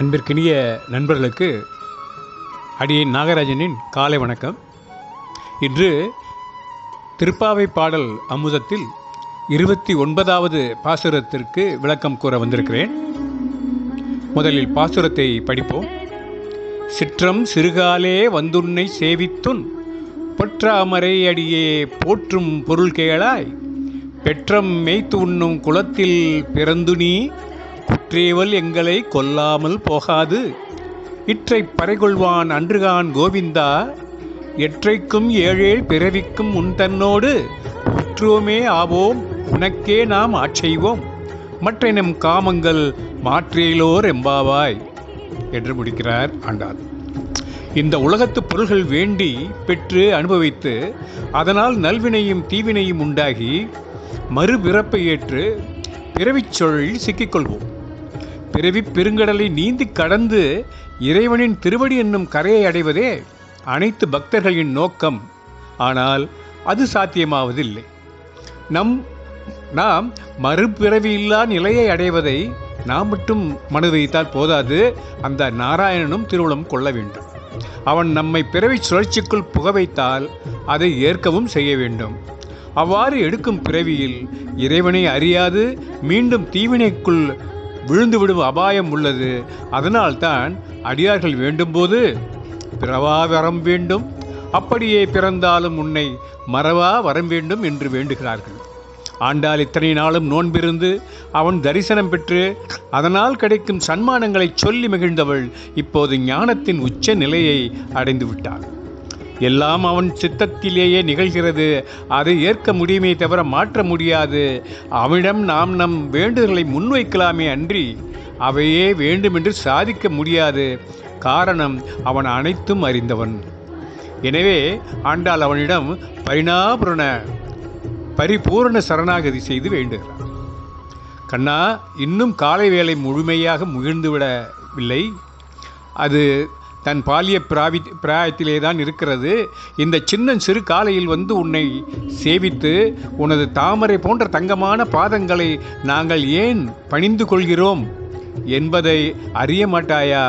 அன்பிற்கினிய நண்பர்களுக்கு அடியே நாகராஜனின் காலை வணக்கம். இன்று திருப்பாவை பாடல் அமுதத்தில் இருபத்தி ஒன்பதாவது பாசுரத்திற்கு விளக்கம் கூற வந்திருக்கிறேன். முதலில் பாசுரத்தை படிப்போம். சிற்றம் சிறுகாலே வந்துன்னை சேவித்துன் பொற்றாமரை அடியே போற்றும் பொருள் கேளாய் பெற்றம் மேய்த்து உண்ணும் குலத்தில் பிறந்து நீ குற்றேவல் எங்களை கொல்லாமல் போகாது. இற்றை பறைகொள்வான் அன்றுகான் கோவிந்தா. எற்றைக்கும் ஏழே பிறவிக்கும் உன் தன்னோடு. உற்றோமே ஆவோம் உனக்கே நாம் ஆட்செய்வோம். மற்ற நம் காமங்கள் மாற்றேலோர் எம்பாவாய் என்று முடிக்கிறார் ஆண்டாள். இந்த உலகத்து பொருள்கள் வேண்டி பெற்று அனுபவித்து அதனால் நல்வினையும் தீவினையும் உண்டாகி மறுபிறப்பை ஏற்று பிறவிச் சொல்லில் சிக்கிக்கொள்வோம் பிறவிப் பெருங்கடலை நீந்தி கடந்து இறைவனின் திருவடி என்னும் கரையை அடைவதே அனைத்து பக்தர்களின் நோக்கம். ஆனால் அது சாத்தியமாவதில்லை. நம் நாம் மறுபிறவியில்லா நிலையை அடைவதை நாம் மட்டும் மனு வைத்தால் போதாது. அந்த நாராயணனும் திருவுளம் கொள்ள வேண்டும். அவன் நம்மை பிறவி சுழற்சிக்குள் புக வைத்தால் அதை ஏற்கவும் செய்ய வேண்டும். அவ்வாறு எடுக்கும் பிறவியில் இறைவனை அறியாது மீண்டும் தீவினைக்குள் விழுந்துவிடும் அபாயம் உள்ளது. அதனால்தான் அடியார்கள் வேண்டும்போது பிறவா வரம் வேண்டும். அப்படியே பிறந்தாலும் உன்னை மறவா வரம் வேண்டும் என்று வேண்டுகிறார்கள். ஆண்டாள் இத்தனை நாளும் நோன்பிருந்து அவன் தரிசனம் பெற்று அதனால் கிடைக்கும் சன்மானங்களை சொல்லி மகிழ்ந்தவள் இப்போது ஞானத்தின் உச்ச நிலையை அடைந்து விட்டாள் எல்லாம் அவன் சித்தத்திலேயே நிகழ்கிறது. அதை ஏற்க முடியுமே தவிர மாற்ற முடியாது. அவனிடம் நாம் நம் வேண்டுதல்களை முன்வைக்கலாமே அன்றி அவையே வேண்டுமென்று சாதிக்க முடியாது. காரணம் அவன் அனைத்தும் அறிந்தவன். எனவே ஆண்டாள் அவனிடம் பரிணாபுரண பரிபூரண சரணாகதி செய்து வேண்டுகிறான். கண்ணா இன்னும் காலை வேலை முழுமையாக முகிழ்ந்துவிடவில்லை அது தன் பாலிய பிராவி பிராயத்திலே தான் இருக்கிறது. இந்த சின்ன சிறு காலையில் வந்து உன்னை சேவித்து உனது தாமரை போன்ற தங்கமான பாதங்களை நாங்கள் ஏன் பணிந்து கொள்கிறோம் என்பதை அறிய மாட்டாயா?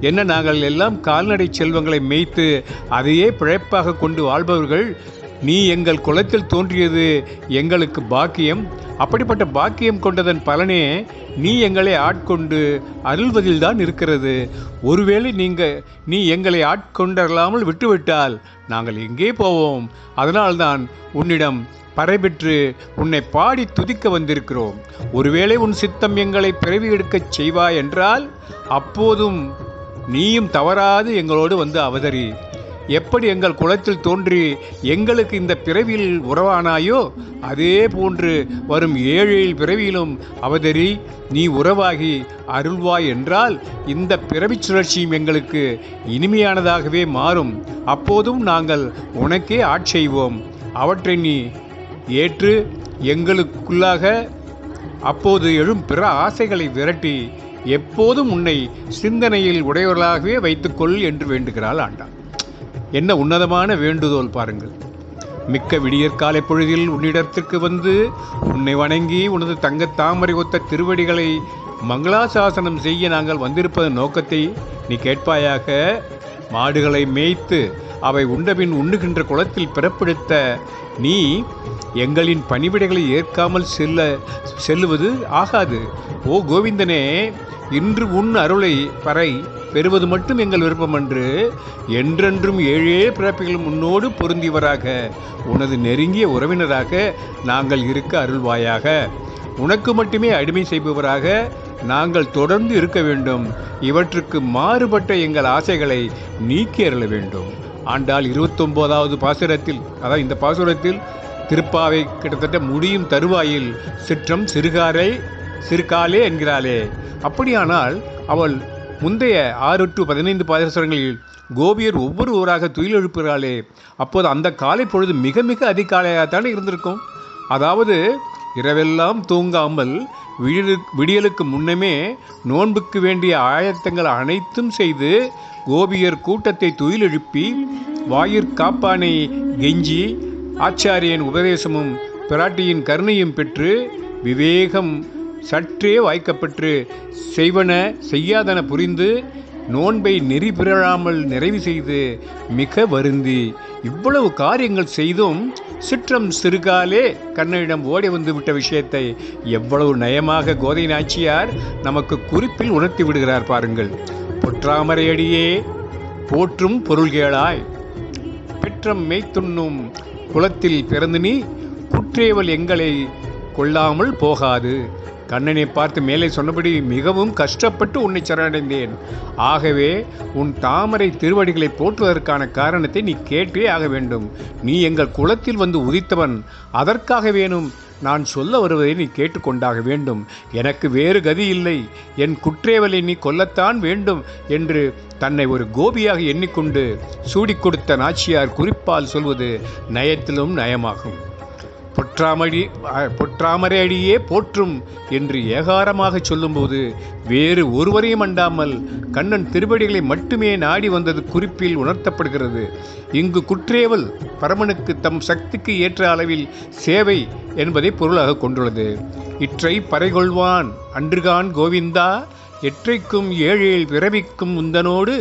என்ன நாங்கள் எல்லாம் கால்நடை செல்வங்களை மேய்த்து அதையே பிழைப்பாக கொண்டு வாழ்பவர்கள் நீ எங்கள் குலத்தில் தோன்றியது எங்களுக்கு பாக்கியம். அப்படிப்பட்ட பாக்கியம் கொண்டதன் பலனே நீ எங்களை ஆட்கொண்டு அருள்வதில்தான் இருக்கிறது. ஒருவேளை நீங்கள் நீ எங்களை ஆட்கொண்டல்லாமல் விட்டுவிட்டால் நாங்கள் எங்கே போவோம்? அதனால்தான் உன்னிடம் பறைபெற்று உன்னை பாடி துதிக்க வந்திருக்கிறோம். ஒருவேளை உன் சித்தம் எங்களை பிறவி எடுக்கச் செய்வாய் என்றால் அப்போதும் நீயும் தவறாது எங்களோடு வந்து அவதரி எப்படி எங்கள் குலத்தில் தோன்றி எங்களுக்கு இந்த பிறவியில் உறவானாயோ அதே போன்று வரும் ஏழில் பிறவியிலும் அவதரி நீ உறவாகி அருள்வாய் என்றால் இந்த பிறவிச் சுழற்சியும் எங்களுக்கு இனிமையானதாகவே மாறும். அப்போதும் நாங்கள் உனக்கே ஆட்செய்வோம் அவற்றை நீ ஏற்று எங்களுக்குள்ளாக அப்போது எழும் பிற ஆசைகளை விரட்டி எப்போதும் உன்னை சிந்தனையில் உடையவர்களாகவே வைத்துக்கொள் என்று வேண்டுகிறாள் ஆண்டாள். என்ன உன்னதமான வேண்டுதோல் பாருங்கள். மிக்க விடியற்காலை பொழுதில் உன்னிடத்திற்கு வந்து உன்னை வணங்கி உனது தங்க தாமரை ஒத்த திருவடிகளை மங்களாசாசனம் செய்ய நாங்கள் வந்திருப்பதன் நோக்கத்தை நீ கேட்பாயாக. மாடுகளை மேய்த்து அவை உண்டபின் உண்ணுகின்ற குளத்தில் பிறப்பெடுத்த நீ எங்களின் பணிவிடைகளை ஏற்காமல் செல்ல செல்லுவது ஆகாது. ஓ கோவிந்தனே இன்று உன் அருளை பறை. பெறுவது மட்டும் எங்கள் விருப்பமன்று என்றென்றும் ஏழே பிறப்பிகளும் உன்னோடு பொருந்தியவராக உனது நெருங்கிய உறவினராக நாங்கள் இருக்க அருள்வாயாக. உனக்கு மட்டுமே அடிமை செய்பவராக நாங்கள் தொடர்ந்து இருக்க வேண்டும். இவற்றுக்கு மாறுபட்ட எங்கள் ஆசைகளை நீக்கி அருள வேண்டும். ஆண்டால் இருபத்தொம்போதாவது பாசுரத்தில் அதாவது இந்த பாசுரத்தில் திருப்பாவை கிட்டத்தட்ட முடியும் தருவாயில் சிற்றம் சிறுகாரை சிறுகாலே என்கிறாளே. அப்படியானால் அவள் முந்தைய ஆறு டு பதினைந்து பாதசரங்களில் கோபியர் ஒவ்வொரு ஊராக துயில் எழுப்புகிறாளே. அப்போது அந்த காலை பொழுது மிக மிக அதிகாலையாகத்தானே இருந்திருக்கும்? அதாவது இரவெல்லாம் தூங்காமல் விடியலு விடியலுக்கு முன்னமே நோன்புக்கு வேண்டிய ஆயத்தங்கள் அனைத்தும் செய்து கோபியர் கூட்டத்தை துயில் எழுப்பி வாயிற்காப்பானை கெஞ்சி ஆச்சாரியன் உபதேசமும் பிராட்டியின் கருணையும் பெற்று விவேகம் சற்றே வாய்க்கப்பெற்று செய்வன செய்யாதன புரிந்து நோன்பை நெறி பிறழாமல் நிறைவு செய்து மிக வருந்தி. இவ்வளவு காரியங்கள் செய்தும் சிற்றம் சிறுகாலே கண்ணனிடம் ஓடி வந்து விட்ட விஷயத்தை எவ்வளவு நயமாக கோதை நாச்சியார் நமக்கு குறிப்பில் உணர்த்தி விடுகிறார் பாருங்கள். பொற்றாமரையடியே போற்றும் பொருள்கேளாய் பெற்றம் மேய்த்துண்ணும் குலத்தில் பிறந்து நீ குற்றேவல் எங்களை கொள்ளாமல் போகாது. கண்ணனை பார்த்து மேலே சொன்னபடி மிகவும் கஷ்டப்பட்டு உன்னை சரணடைந்தேன். ஆகவே உன் தாமரை திருவடிகளை போற்றுவதற்கான காரணத்தை நீ கேட்டே ஆக வேண்டும். நீ எங்கள் குலத்தில் வந்து உதித்தவன். அதற்காக வேணும் நான் சொல்ல வருவதை நீ கேட்டுக்கொண்டாக வேண்டும். எனக்கு வேறு கதி இல்லை. என் குற்றேவலை நீ கொல்லத்தான் வேண்டும் என்று தன்னை ஒரு கோபியாக எண்ணிக்கொண்டு சூடிக் கொடுத்த நாச்சியார் குறிப்பால் சொல்வது நயத்திலும் நயமாகும். பொற்றாமடி பொற்றாமரை அடியே போற்றும் என்று ஏகாரமாக சொல்லும்போது வேறு ஒருவரையும் அண்டாமல் கண்ணன் திருவடிகளை மட்டுமே நாடி வந்தது குறிப்பில் உணர்த்தப்படுகிறது. இங்கு குற்றேவல் பரமனுக்கு தம் சக்திக்கு ஏற்ற அளவில் சேவை என்பதை பொருளாக கொண்டுள்ளது. இற்றை பறைகொள்வான் அன்றுகான் கோவிந்தா எற்றைக்கும் ஏழேல் பிறவிக்கும் உந்தனோடு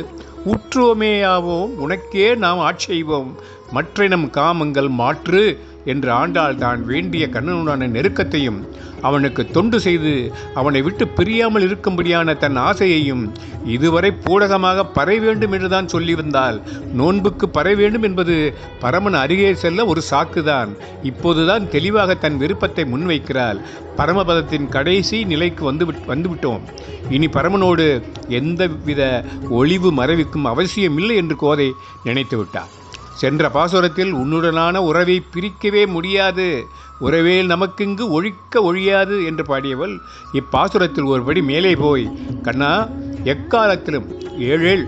ஊற்றுவோமேயாவோம் உனக்கே நாம் ஆட்செய்வோம். மற்ற நம் காமங்கள் மாற்று என்று ஆண்டால் தான் வேண்டிய கண்ணனுடான நெருக்கத்தையும் அவனுக்கு தொண்டு செய்து அவனை விட்டு பிரியாமல் இருக்கும்படியான தன் ஆசையையும் இதுவரை பூடகமாக பறை வேண்டும் என்றுதான் சொல்லி வந்தால் நோன்புக்கு பறை வேண்டும் என்பது பரமன் அருகே செல்ல ஒரு சாக்குதான். இப்போதுதான் தெளிவாக தன் விருப்பத்தை முன்வைக்கிறாள். பரமபதத்தின் கடைசி நிலைக்கு வந்து விட்- வந்துவிட்டோம் இனி பரமனோடு எந்தவித ஒளிவு மறைவுக்கும் அவசியமில்லை என்று கோதை நினைத்து விட்டார் சென்ற பாசுரத்தில் உன்னுடனான உறவை பிரிக்கவே முடியாது. உறவேல் நமக்கிங்கு ஒழிக்க ஒழியாது என்று பாடியவள் இப்பாசுரத்தில் ஒருபடி மேலே போய் கண்ணா எக்காலத்திலும் ஏழேள்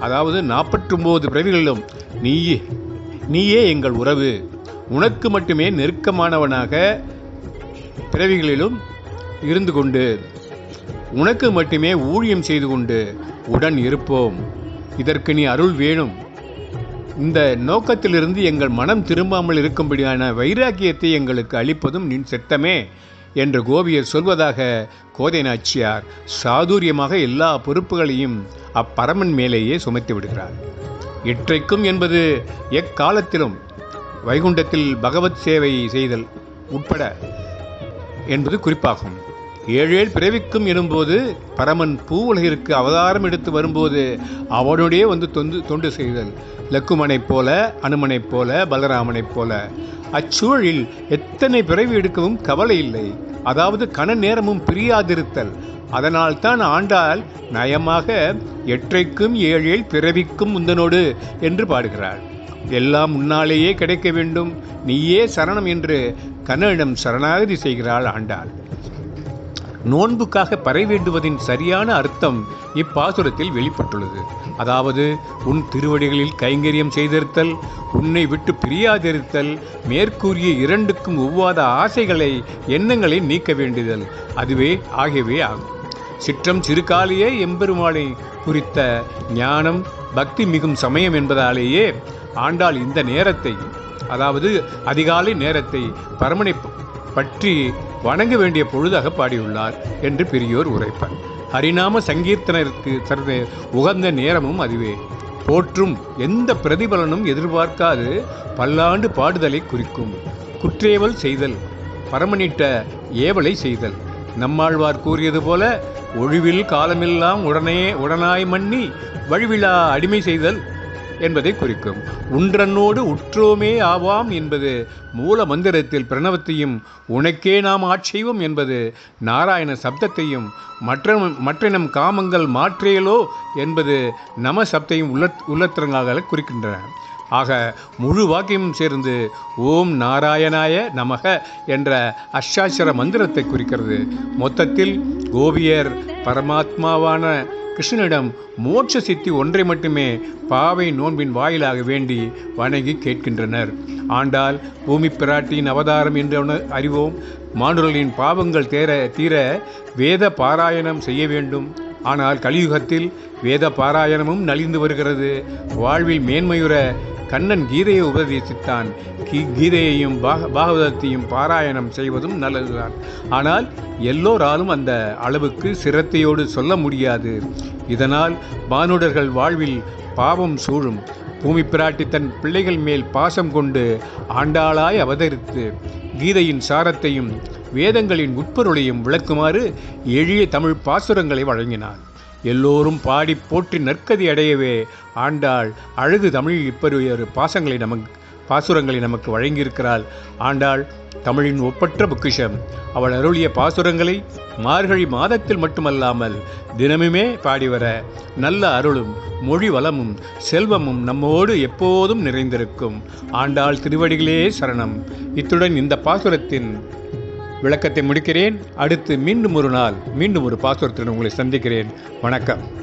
அதாவது நாற்பத்தொம்போது பிறவிகளிலும் நீயே நீயே எங்கள் உறவு. உனக்கு மட்டுமே நெருக்கமானவனாக பிறவிகளிலும் இருந்து கொண்டு உனக்கு மட்டுமே ஊழியம் செய்து கொண்டு உடன் இருப்போம். இதற்கு நீ அருள் வேணும். இந்த நோக்கத்திலிருந்து எங்கள் மனம் திரும்பாமல் இருக்கும்படியான வைராக்கியத்தை எங்களுக்கு அளிப்பதும் நின் செத்தமே என்று கோபியர் சொல்வதாக கோதை நாச்சியார் சாதுரியமாக எல்லா பொறுப்புகளையும் அப்பரமன் மேலேயே சுமத்தி விடுகிறார். இற்றைக்கும் என்பது எக்காலத்திலும் வைகுண்டத்தில் பகவத் சேவை செய்தல் உட்பட என்பது குறிப்பாகும். ஏழேழ் பிறவிக்கும் எனும்போது பரமன் பூ உலகிற்கு அவதாரம் எடுத்து வரும்போது அவனுடைய வந்து தொண்டு தொண்டு செய்தல். லக்குமனைப் போல அனுமனைப் போல பலராமனைப் போல. அச்சூழலில் எத்தனை பிறவி எடுக்கவும் கவலை இல்லை. அதாவது கன நேரமும் பிரியாதிருத்தல். அதனால்தான் ஆண்டாள் நயமாக எற்றைக்கும் ஏழேழ் பிறவிக்கும் முந்தனோடு என்று பாடுகிறாள். எல்லாம் முன்னாலேயே கிடைக்க வேண்டும். நீயே சரணம் என்று கண்ணனிடம் சரணாகதி செய்கிறாள் ஆண்டாள். நோன்புக்காக பரவேண்டுவதின் சரியான அர்த்தம் இப்பாசுரத்தில் வெளிப்பட்டுள்ளது. அதாவது உன் திருவடிகளில் கைங்கரியம் செய்திருத்தல் உன்னை விட்டு பிரியாதிருத்தல் மேற்கூறிய இரண்டுக்கும் ஒவ்வாத ஆசைகளை எண்ணங்களை நீக்க வேண்டுதல். அதுவே ஆகியவை ஆகும். சிற்றம் சிறுகாலியே எம்பெருமாளை குறித்த ஞானம் பக்தி மிகும் சமயம் என்பதாலேயே ஆண்டாள் இந்த நேரத்தை அதாவது அதிகாலை நேரத்தை பரமனை பற்றி வணங்க வேண்டிய பொழுதாக பாடியுள்ளார் என்று பெரியோர் உரைப்பார் ஹரிநாம சங்கீர்த்தனருக்கு சிறந்த உகந்த நேரமும் அதுவே. போற்றும் எந்த பிரதிபலனும் எதிர்பார்க்காது பல்லாண்டு பாடுதலை குறிக்கும். குற்றேவல் செய்தல் பரமனிட்ட ஏவலை செய்தல். நம்மாழ்வார் கூறியது போல ஒழிவில் காலமெல்லாம் உடனே உடனாய் மன்னி வழிவிழா அடிமை செய்தல் என்பதை குறிக்கும். உன்றன்னோடு உற்றோமே ஆவாம் என்பது மூல மந்திரத்தில் பிரணவத்தையும் உனக்கே நாம் ஆட்செய்வோம் என்பது நாராயண சப்தத்தையும் மற்ற மற்றினம் காமங்கள் மாற்றியலோ என்பது நம சப்தையும் உள்ள உள்ளத்திரங்களாக குறிக்கின்றன. ஆக முழு வாக்கியமும் சேர்ந்து ஓம் நாராயணாய நமக என்ற அஷ்டாட்சர மந்திரத்தை குறிக்கிறது. மொத்தத்தில் கோபியர் பரமாத்மாவான கிருஷ்ணனிடம் மோட்ச சித்தி ஒன்றை மட்டுமே பாவை நோன்பின் வாயிலாக வேண்டி வணங்கி கேட்கின்றனர். ஆண்டால் பூமி பிராட்டியின் அவதாரம் என்று அறிவோம். மானுடலின் பாவங்கள் தேர தீர வேத பாராயணம் செய்ய வேண்டும். ஆனால் கலியுகத்தில் வேத பாராயணமும் நலிந்து வருகிறது. வாழ்வில் மேன்மையுற கண்ணன் கீதையை உபதேசித்தான். கீ- கீதையையும் பாக பாகவதத்தையும் பாராயணம் செய்வதும் நல்லதுதான். ஆனால் எல்லோராலும் அந்த அளவுக்கு சிரத்தையோடு சொல்ல முடியாது. இதனால் மானுடர்கள் வாழ்வில் பாவம் சூழும். பூமி பிராட்டி தன் பிள்ளைகள் மேல் பாசம் கொண்டு ஆண்டாளாய் அவதரித்து கீதையின் சாரத்தையும் வேதங்களின் உட்பொருளையும் விளக்குமாறு எளிய தமிழ் பாசுரங்களை வழங்கினார். எல்லோரும் பாடி போற்றி நற்கதி அடையவே ஆண்டாள் அழகு தமிழ் இப்படி ஒரு பாசங்களை நமக்கு பாசுரங்களை நமக்கு வழங்கியிருக்கிறாள். ஆண்டாள் தமிழின் ஒப்பற்ற பொக்கிஷம். அவள் அருளிய பாசுரங்களை மார்கழி மாதத்தில் மட்டுமல்லாமல் தினமுமே பாடி வர நல்ல அருளும் மொழி வளமும் செல்வமும் நம்மோடு எப்போதும் நிறைந்திருக்கும். ஆண்டாள் திருவடிகளே சரணம். இத்துடன் இந்த பாசுரத்தின் விளக்கத்தை முடிக்கிறேன். அடுத்து மீண்டும் ஒரு நாள் மீண்டும் ஒரு பாசுரத்துடன் உங்களை சந்திக்கிறேன். வணக்கம்.